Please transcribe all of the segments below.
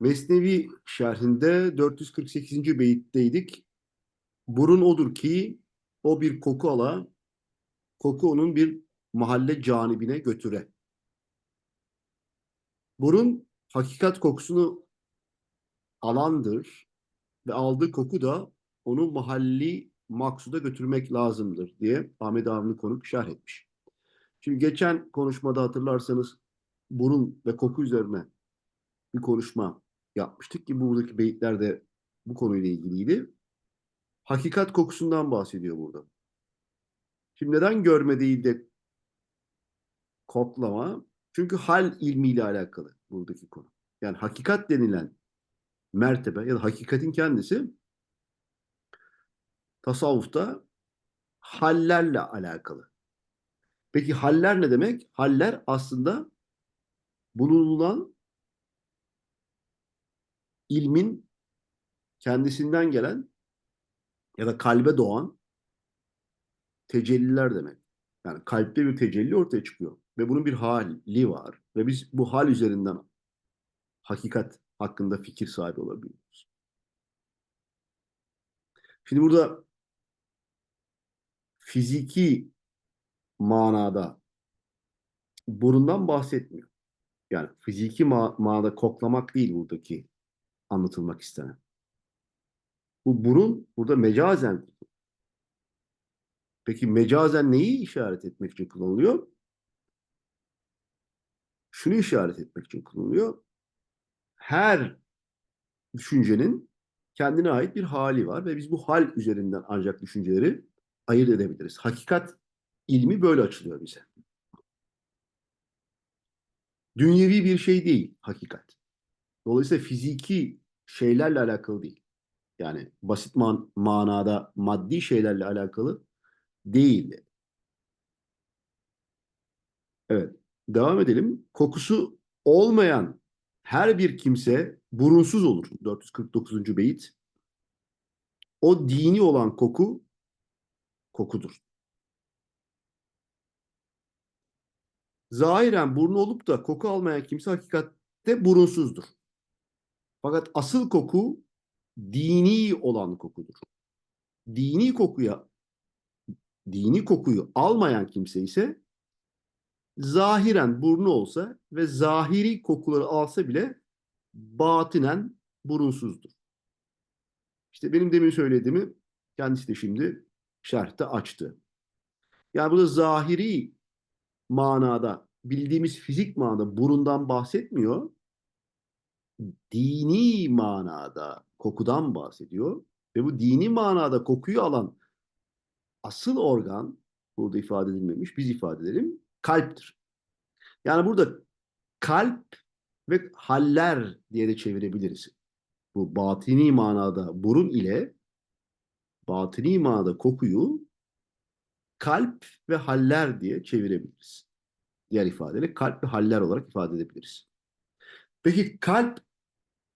Mesnevi şerhinde 448. beyitteydik. Burun odur ki o bir koku ala, koku onun bir mahalle canibine götüre. Burun hakikat kokusunu alandır ve aldığı koku da onu mahalli maksuda götürmek lazımdır diye Ahmet Avni Konuk şerh etmiş. Şimdi geçen konuşmada hatırlarsanız burun ve koku üzerine bir konuşma yapmıştık ki buradaki beyitler de bu konuyla ilgiliydi. Hakikat kokusundan bahsediyor burada. Şimdi neden görme değil de koklama? Çünkü hal ilmiyle alakalı buradaki konu. Yani hakikat denilen mertebe ya da hakikatin kendisi tasavvufta hallerle alakalı. Peki haller ne demek? Haller aslında bulunulan ilmin kendisinden gelen ya da kalbe doğan tecelliler demek. Yani kalpte bir tecelli ortaya çıkıyor. Ve bunun bir hali var. Ve biz bu hal üzerinden hakikat hakkında fikir sahibi olabiliyoruz. Şimdi burada fiziki manada burundan bahsetmiyor. Yani fiziki ma- manada koklamak değil buradaki anlatılmak istenen. Bu burun burada mecazen Peki mecazen neyi işaret etmek için kullanılıyor? Şunu işaret etmek için kullanılıyor. Her düşüncenin kendine ait bir hali var ve biz bu hal üzerinden ancak düşünceleri ayırt edebiliriz. Hakikat ilmi böyle açılıyor bize. Dünyevi bir şey değil hakikat. Dolayısıyla fiziki şeylerle alakalı değil. Yani basit man manada maddi şeylerle alakalı değil. Evet. Devam edelim. Kokusu olmayan her bir kimse burunsuz olur. 449. beyit. O dini olan koku kokudur. Zahiren burnu olup da koku almayan kimse hakikatte burunsuzdur. Fakat asıl koku dini olan kokudur. Dini kokuya dini kokuyu almayan kimse ise zahiren burnu olsa ve zahiri kokuları alsa bile batinen burunsuzdur. İşte benim demin söylediğimi kendisi de şimdi şerhte açtı. Yani burada zahiri manada bildiğimiz fizik manada burundan bahsetmiyor. Dini manada kokudan bahsediyor. Ve bu dini manada kokuyu alan asıl organ burada ifade edilmemiş, biz ifade edelim, kalptir. Yani burada kalp ve haller diye de çevirebiliriz. Bu batini manada burun ile batini manada kokuyu kalp ve haller diye çevirebiliriz. Diğer ifadeyle kalp ve haller olarak ifade edebiliriz. Peki kalp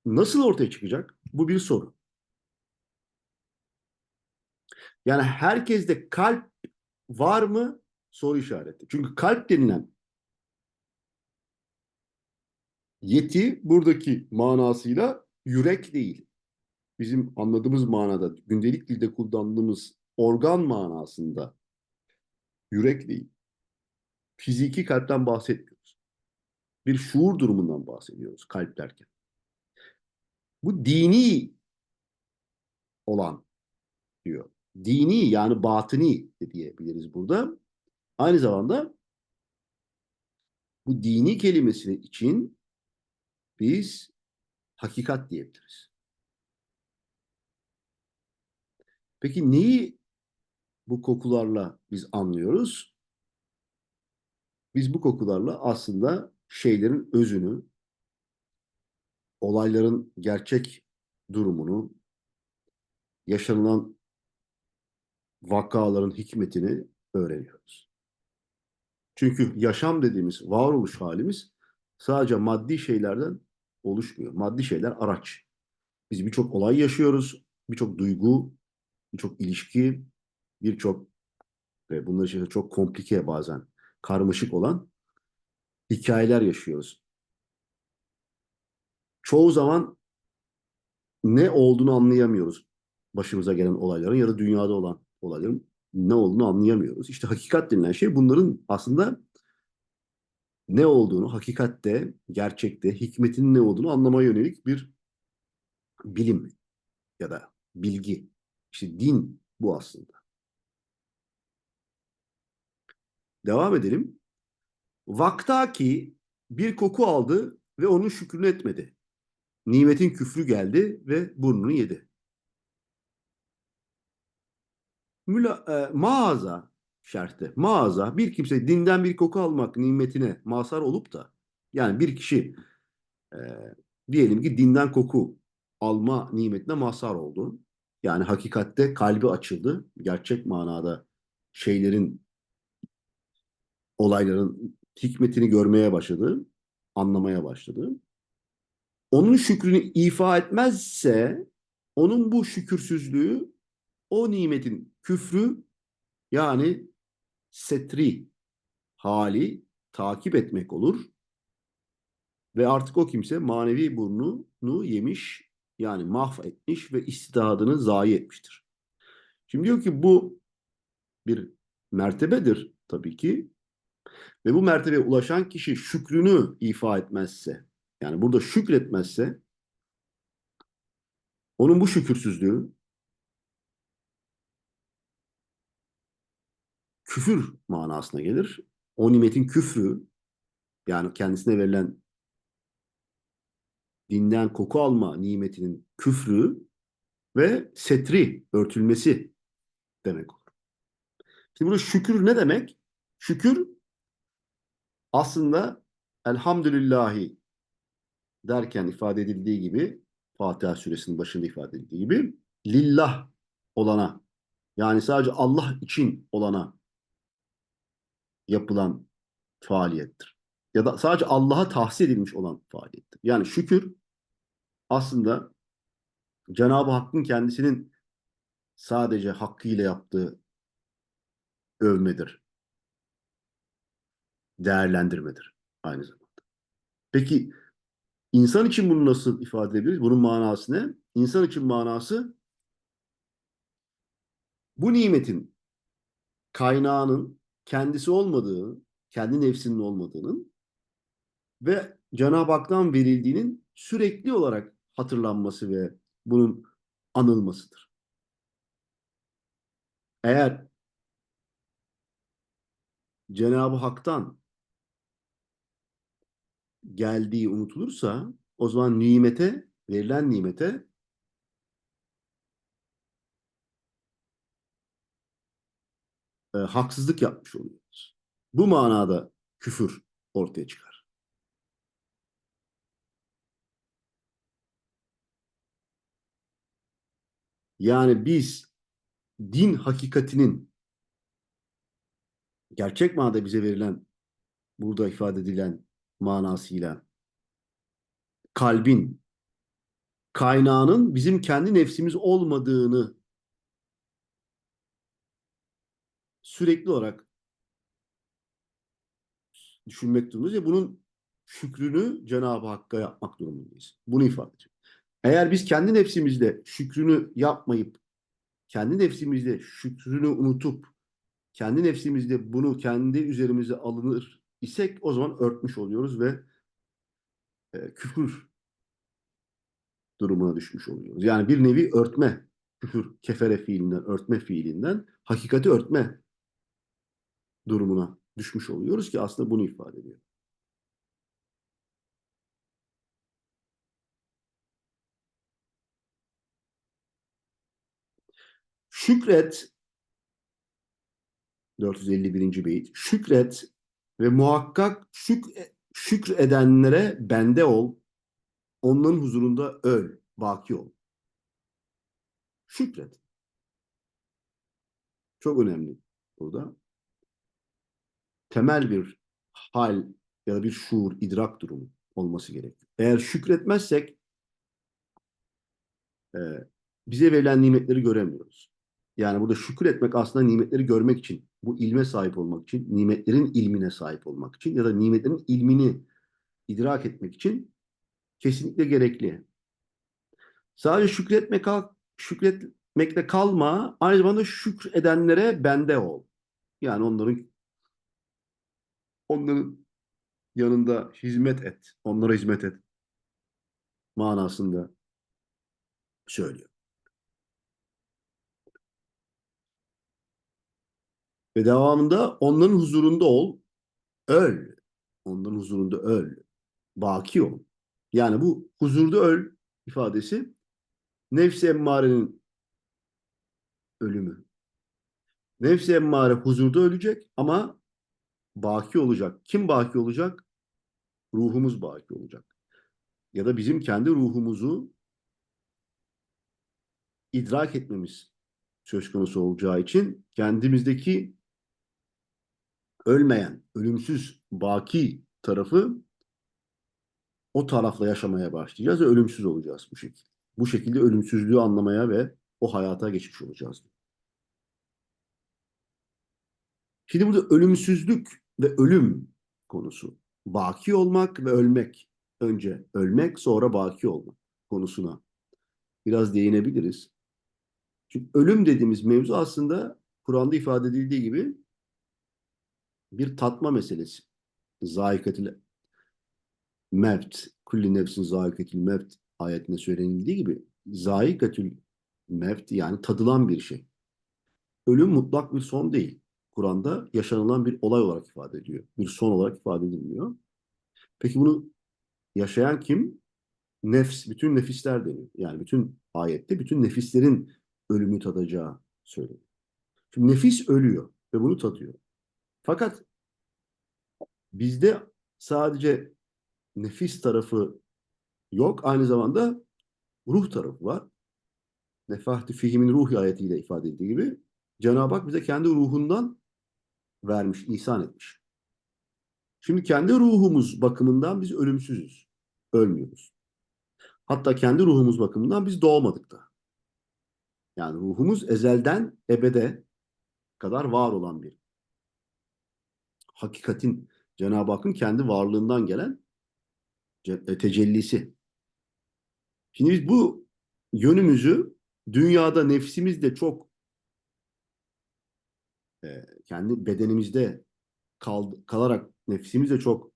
nasıl ortaya çıkacak? Bu bir soru. Yani herkeste kalp var mı? Soru işareti. Çünkü kalp denilen yeti buradaki manasıyla yürek değil. Bizim anladığımız manada, gündelik dilde kullandığımız organ manasında yürek değil. Fiziki kalpten bahsetmiyoruz. Bir şuur durumundan bahsediyoruz kalp derken. Bu dini olan diyor dini yani batini de diyebiliriz burada. Aynı zamanda bu dini kelimesi için biz hakikat diyebiliriz. Peki neyi bu kokularla biz anlıyoruz? Biz bu kokularla aslında şeylerin özünü, olayların gerçek durumunu, yaşanılan vakaların hikmetini öğreniyoruz. Çünkü yaşam dediğimiz varoluş halimiz sadece maddi şeylerden oluşmuyor. Maddi şeyler araç. Biz birçok olay yaşıyoruz, birçok duygu, birçok ilişki, birçok ve bunlar için çok komplike bazen karmaşık olan hikayeler yaşıyoruz. Çoğu zaman ne olduğunu anlayamıyoruz. Başımıza gelen olayların ya da dünyada olan olayların ne olduğunu anlayamıyoruz. İşte hakikat denilen şey bunların aslında ne olduğunu, hakikatte, gerçekte, hikmetin ne olduğunu anlamaya yönelik bir bilim ya da bilgi. İşte din bu aslında. Devam edelim. Vaktaki bir koku aldı ve onun şükrünü etmedi. Nimetin küfrü geldi ve burnunu yedi. Müla, e, mağaza şerhte mağaza bir kimse dinden bir koku almak nimetine mazhar olup da yani bir kişi e, diyelim ki dinden koku alma nimetine mazhar oldu. Yani hakikatte kalbi açıldı. Gerçek manada şeylerin olayların hikmetini görmeye başladı, anlamaya başladı. Onun şükrünü ifa etmezse onun bu şükürsüzlüğü o nimetin küfrü yani setri hali takip etmek olur. Ve artık o kimse manevi burnunu yemiş yani mahvetmiş ve istidadını zayi etmiştir. Şimdi diyor ki bu bir mertebedir tabii ki. Ve bu mertebeye ulaşan kişi şükrünü ifa etmezse, yani burada şükretmezse, onun bu şükürsüzlüğü küfür manasına gelir. O nimetin küfrü, yani kendisine verilen dinden koku alma nimetinin küfrü ve setri, örtülmesi demek olur. Şimdi burada şükür ne demek? Şükür aslında elhamdülillahi derken ifade edildiği gibi Fatiha suresinin başında ifade edildiği gibi lillah olana yani sadece Allah için olana yapılan faaliyettir. Ya da sadece Allah'a tahsis edilmiş olan faaliyettir. Yani şükür aslında Cenab-ı Hakk'ın kendisinin sadece hakkıyla yaptığı övmedir değerlendirmedir aynı zamanda. Peki insan için bunu nasıl ifade edebiliriz? Bunun manası ne? İnsan için manası bu nimetin kaynağının kendisi olmadığı, kendi nefsinin olmadığının ve Cenab-ı Hak'tan verildiğinin sürekli olarak hatırlanması ve bunun anılmasıdır. Eğer Cenab-ı Hak'tan geldiği unutulursa o zaman nimete, verilen nimete e, haksızlık yapmış oluyoruz. Bu manada küfür ortaya çıkar. Yani biz din hakikatinin gerçek manada bize verilen burada ifade edilen manasıyla kalbin kaynağının bizim kendi nefsimiz olmadığını sürekli olarak düşünmek durumundayız ve bunun şükrünü Cenab-ı Hakk'a yapmak durumundayız. Bunu ifade ediyor. Eğer biz kendi nefsimizde şükrünü yapmayıp kendi nefsimizde şükrünü unutup kendi nefsimizde bunu kendi üzerimize alınır isek o zaman örtmüş oluyoruz ve e, küfür durumuna düşmüş oluyoruz. Yani bir nevi örtme, küfür, kefere fiilinden, örtme fiilinden hakikati örtme durumuna düşmüş oluyoruz ki aslında bunu ifade ediyor. Şükret 451. beyit. Şükret ve muhakkak şük şükredenlere bende ol, onların huzurunda öl, baki ol. Şükret. Çok önemli burada. Temel bir hal ya da bir şuur, idrak durumu olması gerekiyor. Eğer şükretmezsek e, bize verilen nimetleri göremiyoruz. Yani burada şükür etmek aslında nimetleri görmek için, bu ilme sahip olmak için, nimetlerin ilmine sahip olmak için ya da nimetlerin ilmini idrak etmek için kesinlikle gerekli. Sadece şükretmek, şükretmekle kalma, aynı zamanda şükredenlere bende ol. Yani onların onların yanında hizmet et. Onlara hizmet et. Manasında söylüyor. Ve devamında onların huzurunda ol, öl. Onların huzurunda öl. Baki ol. Yani bu huzurda öl ifadesi nefs-i emmarenin ölümü. Nefs-i emmare huzurda ölecek ama baki olacak. Kim baki olacak? Ruhumuz baki olacak. Ya da bizim kendi ruhumuzu idrak etmemiz söz konusu olacağı için kendimizdeki ölmeyen, ölümsüz, baki tarafı o tarafla yaşamaya başlayacağız ve ölümsüz olacağız bu şekilde. Bu şekilde ölümsüzlüğü anlamaya ve o hayata geçmiş olacağız. Şimdi burada ölümsüzlük ve ölüm konusu. Baki olmak ve ölmek. Önce ölmek sonra baki olmak konusuna biraz değinebiliriz. Çünkü ölüm dediğimiz mevzu aslında Kur'an'da ifade edildiği gibi bir tatma meselesi. Zayikatil mevt, kulli nefsin zayikatil mevt ayetinde söylenildiği gibi zayikatül mevt yani tadılan bir şey. Ölüm mutlak bir son değil. Kur'an'da yaşanılan bir olay olarak ifade ediyor. Bir son olarak ifade edilmiyor. Peki bunu yaşayan kim? Nefs, bütün nefisler deniyor. Yani bütün ayette bütün nefislerin ölümü tadacağı söyleniyor. Şimdi nefis ölüyor ve bunu tadıyor. Fakat bizde sadece nefis tarafı yok. Aynı zamanda ruh tarafı var. Nefahti fihimin ruhi ayetiyle ifade edildiği gibi Cenab-ı Hak bize kendi ruhundan vermiş, ihsan etmiş. Şimdi kendi ruhumuz bakımından biz ölümsüzüz. Ölmüyoruz. Hatta kendi ruhumuz bakımından biz doğmadık da. Yani ruhumuz ezelden ebede kadar var olan bir hakikatin Cenab-ı Hakk'ın kendi varlığından gelen e, tecellisi. Şimdi biz bu yönümüzü dünyada nefsimizde çok e, kendi bedenimizde kal, kalarak nefsimizle çok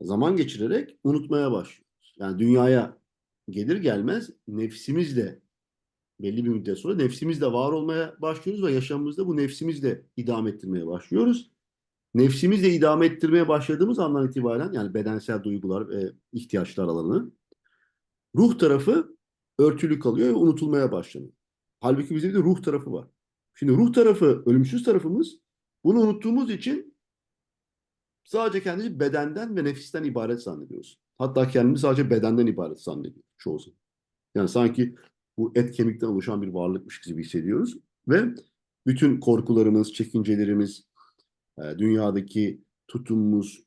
zaman geçirerek unutmaya başlıyoruz. Yani dünyaya gelir gelmez nefsimizle belli bir müddet sonra nefsimizle var olmaya başlıyoruz ve yaşamımızda bu nefsimizle idame ettirmeye başlıyoruz. Nefsimizle idame ettirmeye başladığımız andan itibaren yani bedensel duygular ve ihtiyaçlar alanı ruh tarafı örtülü kalıyor ve unutulmaya başlanıyor. Halbuki bizde bir de ruh tarafı var. Şimdi ruh tarafı, ölümsüz tarafımız bunu unuttuğumuz için sadece kendimizi bedenden ve nefisten ibaret zannediyoruz. Hatta kendimizi sadece bedenden ibaret zannediyoruz çoğu zaman. Yani sanki bu et kemikten oluşan bir varlıkmış gibi hissediyoruz. Ve bütün korkularımız, çekincelerimiz, e, dünyadaki tutumumuz,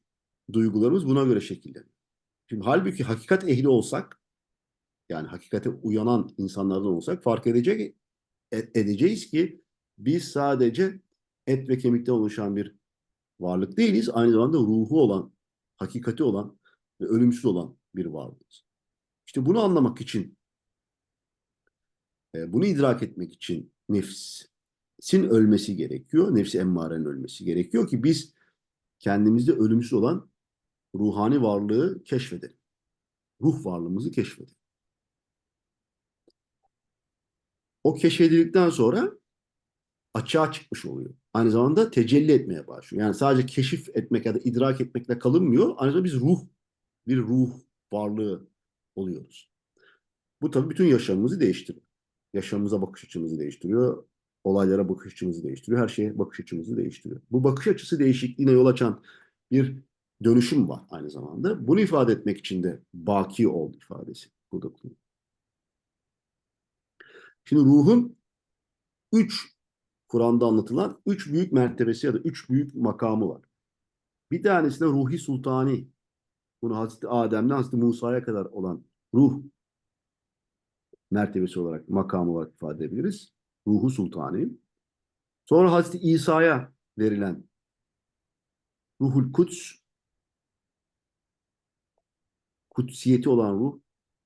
duygularımız buna göre şekilleniyor. Şimdi halbuki hakikat ehli olsak, yani hakikate uyanan insanlardan olsak fark edecek edeceğiz ki biz sadece et ve kemikten oluşan bir varlık değiliz. Aynı zamanda ruhu olan, hakikati olan ve ölümsüz olan bir varlığız. İşte bunu anlamak için, e, bunu idrak etmek için nefsin ölmesi gerekiyor. Nefsi emmarenin ölmesi gerekiyor ki biz kendimizde ölümsüz olan ruhani varlığı keşfedelim. Ruh varlığımızı keşfedelim. O keşfedildikten sonra açığa çıkmış oluyor. Aynı zamanda tecelli etmeye başlıyor. Yani sadece keşif etmek ya da idrak etmekle kalınmıyor. Aynı zamanda biz ruh, bir ruh varlığı oluyoruz. Bu tabii bütün yaşamımızı değiştiriyor. Yaşamımıza bakış açımızı değiştiriyor. Olaylara bakış açımızı değiştiriyor. Her şeye bakış açımızı değiştiriyor. Bu bakış açısı değişikliğine yol açan bir dönüşüm var aynı zamanda. Bunu ifade etmek için de baki ol ifadesi burada. Şimdi ruhun üç Kur'an'da anlatılan üç büyük mertebesi ya da üç büyük makamı var. Bir tanesinde ruhi sultani. Bunu Hazreti Adem'den Hazreti Musa'ya kadar olan ruh mertebesi olarak, makamı olarak ifade edebiliriz. Ruhu sultani. Sonra Hazreti İsa'ya verilen ruhul kuts kutsiyeti olan ruh,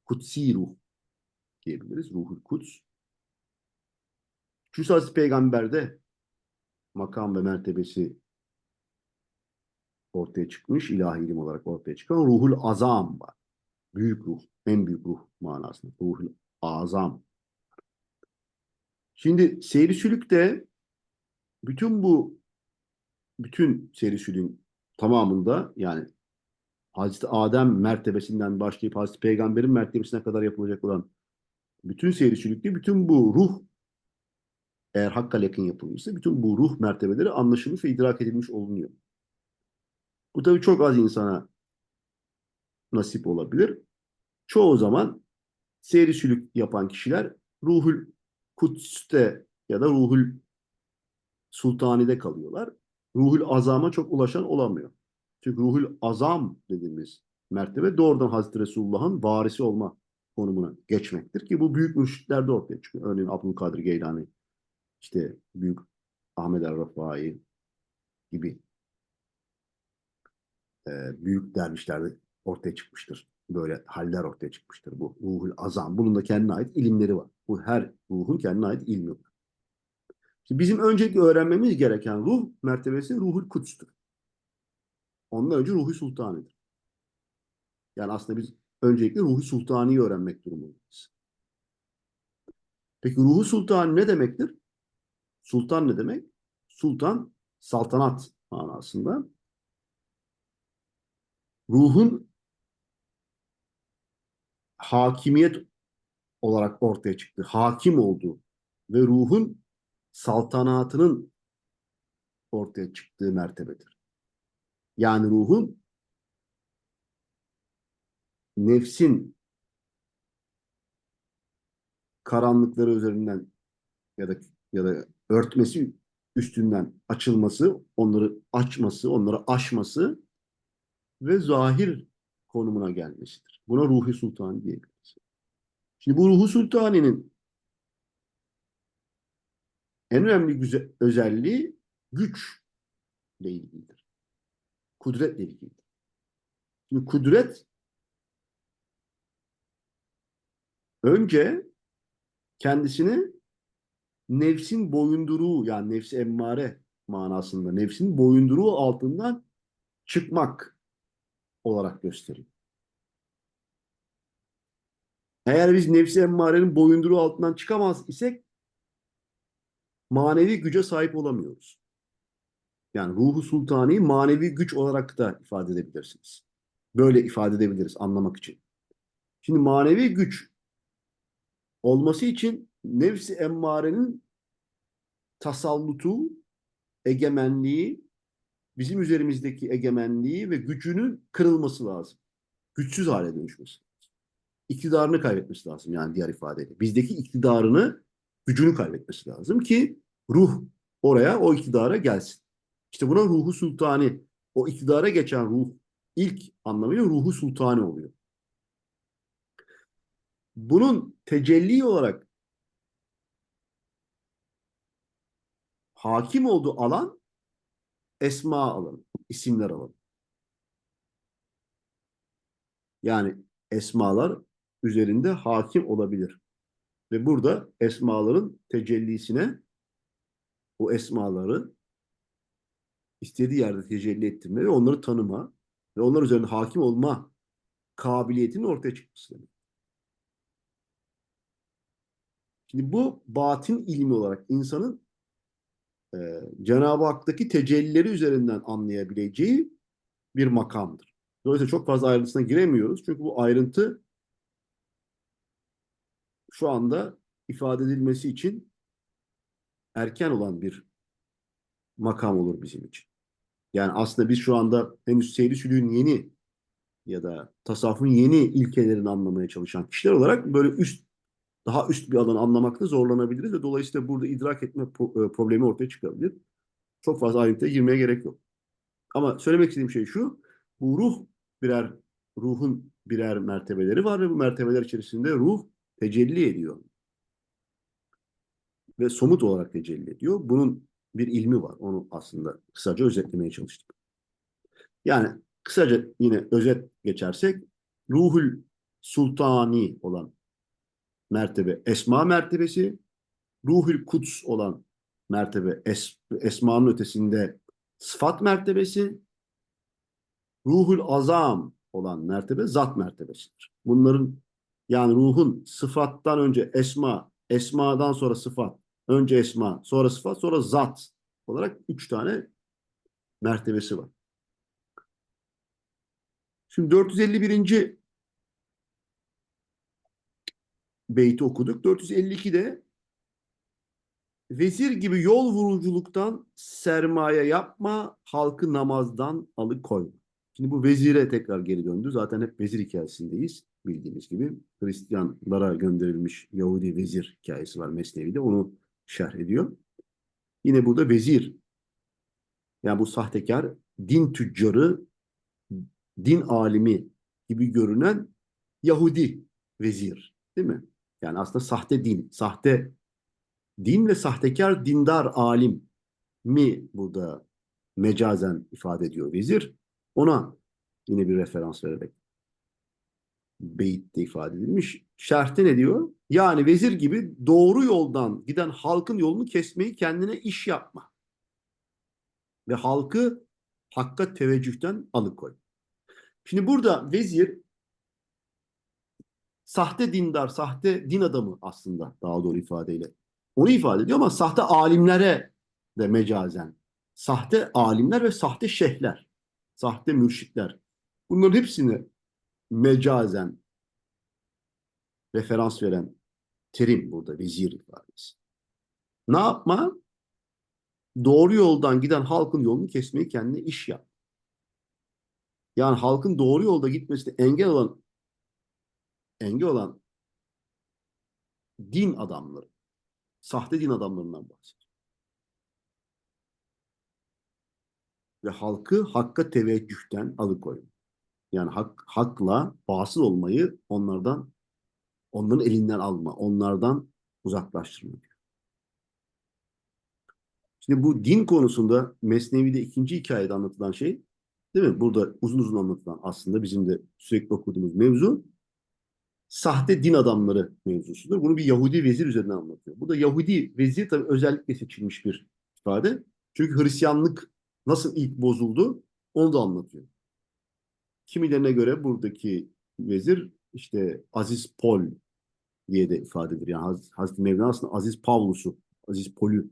kutsi ruh diyebiliriz. Ruhul Kuds. Çünkü Hazreti Peygamber'de makam ve mertebesi ortaya çıkmış, ilahi ilim olarak ortaya çıkan ruhul azam var. Büyük ruh, en büyük ruh manasında. Ruhul azam. Şimdi seyri sülükte bütün bu bütün seyri sülüğün tamamında yani Hazreti Adem mertebesinden başlayıp Hazreti Peygamber'in mertebesine kadar yapılacak olan bütün seyri sülükte bütün bu ruh eğer hakka yakın yapılmışsa bütün bu ruh mertebeleri anlaşılmış ve idrak edilmiş olunuyor. Bu tabii çok az insana nasip olabilir. Çoğu zaman seyri sülük yapan kişiler ruhul kuts'te ya da ruhul sultanide kalıyorlar. Ruhul azama çok ulaşan olamıyor. Çünkü ruhul azam dediğimiz mertebe doğrudan Hazreti Resulullah'ın varisi olma konumuna geçmektir ki bu büyük mürşitlerde ortaya çıkıyor. Örneğin Abdülkadir Geylani, işte büyük Ahmet Er-Rafai gibi büyük dervişlerde ortaya çıkmıştır. Böyle haller ortaya çıkmıştır. Bu ruhul azam. Bunun da kendine ait ilimleri var. Bu her ruhun kendine ait ilmi var. Şimdi bizim öncelikle öğrenmemiz gereken ruh mertebesi ruhul kutstur. Ondan önce ruhu sultanidir. Yani aslında biz öncelikle ruhu sultaniyi öğrenmek durumundayız. Peki ruhu sultani ne demektir? Sultan ne demek? Sultan saltanat manasında. Ruhun hakimiyet olarak ortaya çıktı. Hakim olduğu ve ruhun saltanatının ortaya çıktığı mertebedir. Yani ruhun nefsin karanlıkları üzerinden ya da ya da örtmesi üstünden açılması, onları açması, onları aşması ve zahir konumuna gelmesidir. Buna ruhi sultan diyebiliriz. Şimdi bu ruhu sultaninin en önemli güzel, özelliği güç ile ilgilidir. Kudretle ilgilidir. Şimdi kudret önce kendisini nefsin boyunduruğu yani nefsi emmare manasında nefsin boyunduruğu altından çıkmak olarak gösteriyor. Eğer biz nefsi emmarenin boyunduruğu altından çıkamaz isek manevi güce sahip olamıyoruz. Yani ruhu sultani manevi güç olarak da ifade edebilirsiniz. Böyle ifade edebiliriz anlamak için. Şimdi manevi güç olması için nefsi emmarenin tasallutu, egemenliği, bizim üzerimizdeki egemenliği ve gücünün kırılması lazım. Güçsüz hale dönüşmesi. İktidarını kaybetmesi lazım yani diğer ifadeyle. Bizdeki iktidarını, gücünü kaybetmesi lazım ki ruh oraya, o iktidara gelsin. İşte buna ruhu sultani, o iktidara geçen ruh ilk anlamıyla ruhu sultani oluyor. Bunun tecelli olarak hakim olduğu alan esma alanı, isimler alanı. Yani esmalar üzerinde hakim olabilir. Ve burada esmaların tecellisine o esmaları istediği yerde tecelli ettirme ve onları tanıma ve onlar üzerinde hakim olma kabiliyetinin ortaya çıkması demek. Şimdi bu batin ilmi olarak insanın e, Cenab-ı Hak'taki tecellileri üzerinden anlayabileceği bir makamdır. Dolayısıyla çok fazla ayrıntısına giremiyoruz. Çünkü bu ayrıntı şu anda ifade edilmesi için erken olan bir makam olur bizim için. Yani aslında biz şu anda henüz seyri sülüğün yeni ya da tasavvufun yeni ilkelerini anlamaya çalışan kişiler olarak böyle üst daha üst bir alanı anlamakta zorlanabiliriz ve dolayısıyla burada idrak etme e, problemi ortaya çıkabilir. Çok fazla ayrıntıya girmeye gerek yok. Ama söylemek istediğim şey şu, bu ruh birer, ruhun birer mertebeleri var ve bu mertebeler içerisinde ruh tecelli ediyor. Ve somut olarak tecelli ediyor. Bunun bir ilmi var. Onu aslında kısaca özetlemeye çalıştık. Yani kısaca yine özet geçersek ruhul sultani olan mertebe esma mertebesi, ruhul kuds olan mertebe es, esmanın ötesinde sıfat mertebesi, ruhul azam olan mertebe zat mertebesidir. Bunların yani ruhun sıfattan önce esma, esmadan sonra sıfat, önce esma, sonra sıfat, sonra zat olarak üç tane mertebesi var. Şimdi 451. beyti okuduk. 452'de vezir gibi yol vuruculuktan sermaye yapma, halkı namazdan alıkoyma. Şimdi bu vezire tekrar geri döndü. Zaten hep vezir hikayesindeyiz bildiğiniz gibi. Hristiyanlara gönderilmiş Yahudi vezir hikayesi var Mesnevi'de. Onu şerh ediyor. Yine burada vezir yani bu sahtekar din tüccarı, din alimi gibi görünen Yahudi vezir. Değil mi? Yani aslında sahte din, sahte din ve sahtekar dindar alim mi burada mecazen ifade ediyor vezir. Ona yine bir referans vererek beyitte ifade edilmiş. Şerhte ne diyor? Yani vezir gibi doğru yoldan giden halkın yolunu kesmeyi kendine iş yapma. Ve halkı hakka teveccühten alıkoy. Şimdi burada vezir sahte dindar, sahte din adamı aslında daha doğru ifadeyle. Onu ifade ediyor ama sahte alimlere de mecazen. Sahte alimler ve sahte şeyhler, sahte mürşitler. Bunların hepsini mecazen referans veren terim burada vezir ifadesi. Ne yapma? Doğru yoldan giden halkın yolunu kesmeyi kendine iş yap. Yani halkın doğru yolda gitmesine engel olan engel olan din adamları, sahte din adamlarından bahsediyor. Ve halkı hakka teveccühten alıkoyun. Yani hak, hakla basıl olmayı onlardan, onların elinden alma, onlardan uzaklaştırma diyor. Şimdi bu din konusunda Mesnevi'de ikinci hikayede anlatılan şey, değil mi? Burada uzun uzun anlatılan aslında bizim de sürekli okuduğumuz mevzu sahte din adamları mevzusudur. Bunu bir Yahudi vezir üzerinden anlatıyor. Bu da Yahudi vezir tabii özellikle seçilmiş bir ifade. Çünkü Hristiyanlık nasıl ilk bozuldu onu da anlatıyor. Kimilerine göre buradaki vezir işte Aziz Pol diye de ifade edilir. Yani Haz Hazreti Mevlana aslında Aziz Pavlus'u, Aziz Pol'ü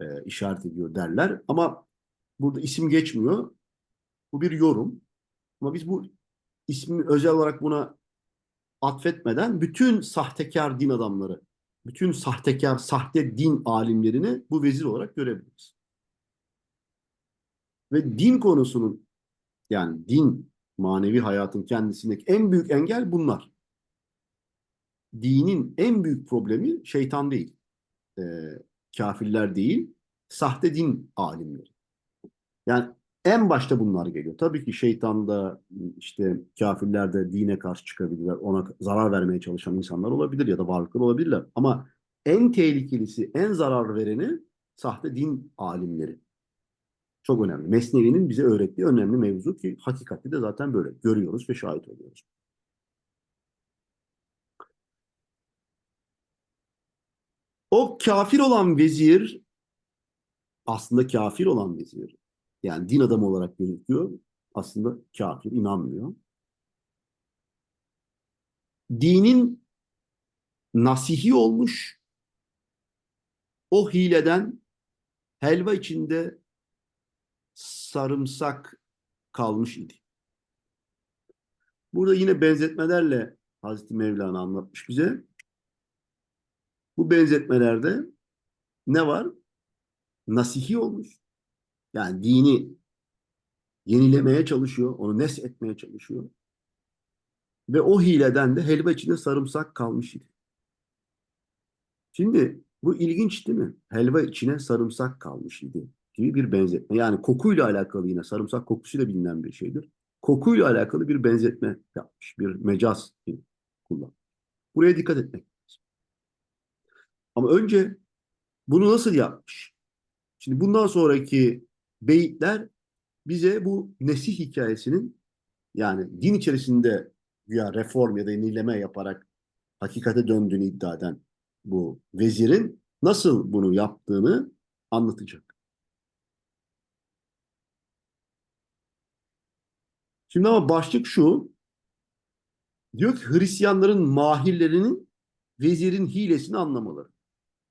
e, işaret ediyor derler. Ama burada isim geçmiyor. Bu bir yorum. Ama biz bu ismi özel olarak buna atfetmeden bütün sahtekar din adamları, bütün sahtekar, sahte din alimlerini bu vezir olarak görebiliriz. Ve din konusunun yani din, manevi hayatın kendisindeki en büyük engel bunlar. Dinin en büyük problemi şeytan değil, e, kafirler değil, sahte din alimleri. Yani en başta bunlar geliyor. Tabii ki şeytan da işte kafirler de dine karşı çıkabilirler. Ona zarar vermeye çalışan insanlar olabilir ya da varlıklar olabilirler. Ama en tehlikelisi, en zarar vereni sahte din alimleri. Çok önemli. Mesnevi'nin bize öğrettiği önemli mevzu ki hakikati de zaten böyle görüyoruz ve şahit oluyoruz. O kafir olan vezir aslında kafir olan vezir yani din adamı olarak gözüküyor. Aslında kafir, inanmıyor. Dinin nasihi olmuş. O hileden helva içinde sarımsak kalmış idi. Burada yine benzetmelerle Hazreti Mevlana anlatmış bize. Bu benzetmelerde ne var? Nasihi olmuş. Yani dini yenilemeye çalışıyor, onu nes etmeye çalışıyor. Ve o hileden de helva içinde sarımsak kalmış idi. Şimdi bu ilginç değil mi? Helva içine sarımsak kalmış idi gibi bir benzetme. Yani kokuyla alakalı yine sarımsak kokusuyla bilinen bir şeydir. Kokuyla alakalı bir benzetme yapmış. Bir mecaz kullan. Buraya dikkat etmek lazım. Ama önce bunu nasıl yapmış? Şimdi bundan sonraki beyitler bize bu nesih hikayesinin yani din içerisinde güya reform ya da yenileme yaparak hakikate döndüğünü iddia eden bu vezirin nasıl bunu yaptığını anlatacak. Şimdi ama başlık şu. Diyor ki Hristiyanların mahirlerinin vezirin hilesini anlamaları.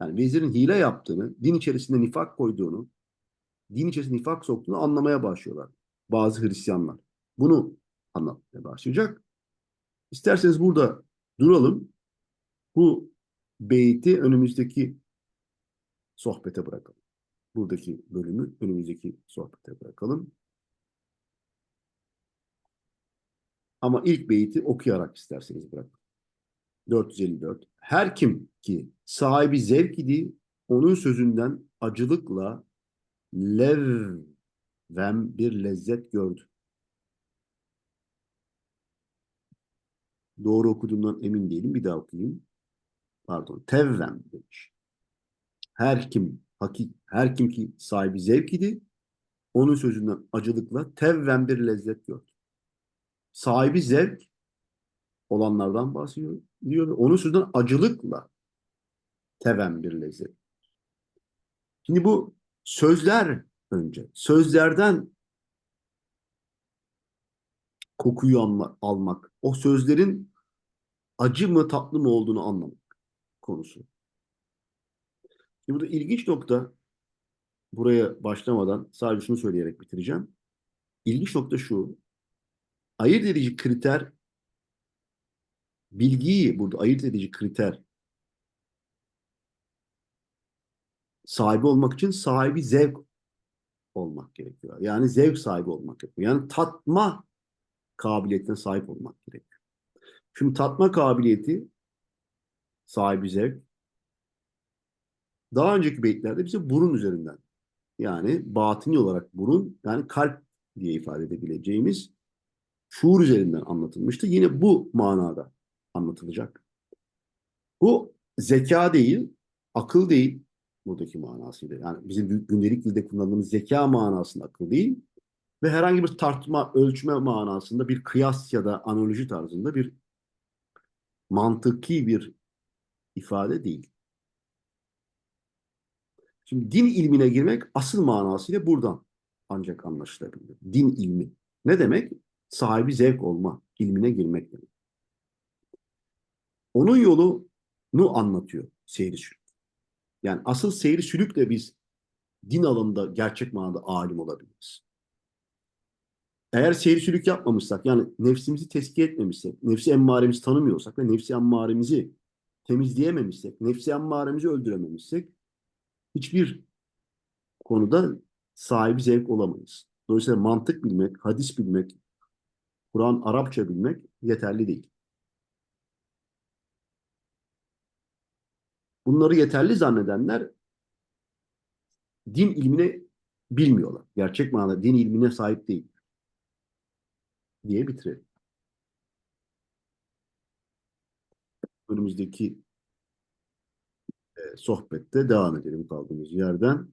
Yani vezirin hile yaptığını, din içerisinde nifak koyduğunu, din içerisinde nifak soktuğunu anlamaya başlıyorlar. Bazı Hristiyanlar. Bunu anlatmaya başlayacak. İsterseniz burada duralım. Bu beyti önümüzdeki sohbete bırakalım. Buradaki bölümü önümüzdeki sohbete bırakalım. Ama ilk beyti okuyarak isterseniz bırakın. 454. Her kim ki sahibi zevk idi, onun sözünden acılıkla levvem bir lezzet gördü. Doğru okuduğumdan emin değilim. Bir daha okuyayım. Pardon. Tevvem demiş. Her kim hakik, her kim ki sahibi zevk idi, onun sözünden acılıkla tevvem bir lezzet gördü. Sahibi zevk olanlardan bahsediyor. Diyor. Onun sözünden acılıkla tevem bir lezzet. Şimdi bu sözler önce. Sözlerden kokuyu alma, almak. O sözlerin acı mı tatlı mı olduğunu anlamak konusu. Şimdi burada ilginç nokta buraya başlamadan sadece şunu söyleyerek bitireceğim. İlginç nokta şu. Ayırt edici kriter bilgiyi burada ayırt edici kriter sahibi olmak için sahibi zevk olmak gerekiyor. Yani zevk sahibi olmak gerekiyor. Yani tatma kabiliyetine sahip olmak gerekiyor. Şimdi tatma kabiliyeti sahibi zevk daha önceki beytlerde bize burun üzerinden yani batini olarak burun yani kalp diye ifade edebileceğimiz şuur üzerinden anlatılmıştı. Yine bu manada anlatılacak. Bu zeka değil, akıl değil buradaki manasıyla. Yani bizim gündelik dilde kullandığımız zeka manasında akıl değil ve herhangi bir tartma, ölçme manasında bir kıyas ya da analoji tarzında bir mantıki bir ifade değil. Şimdi din ilmine girmek asıl manasıyla buradan ancak anlaşılabilir. Din ilmi. Ne demek? Sahibi zevk olma, ilmine girmek demek. Onun yolunu anlatıyor sülük. Yani asıl seyri sülükle biz din alanında gerçek manada alim olabiliriz. Eğer seyri sülük yapmamışsak, yani nefsimizi tezkiye etmemişsek, nefsi emmaremizi tanımıyorsak ve nefsi emmaremizi temizleyememişsek, nefsi emmaremizi öldürememişsek hiçbir konuda sahibi zevk olamayız. Dolayısıyla mantık bilmek, hadis bilmek, Kur'an Arapça bilmek yeterli değil. Bunları yeterli zannedenler din ilmine bilmiyorlar. Gerçek manada din ilmine sahip değil. Diye bitirelim. Önümüzdeki e, sohbette devam edelim kaldığımız yerden.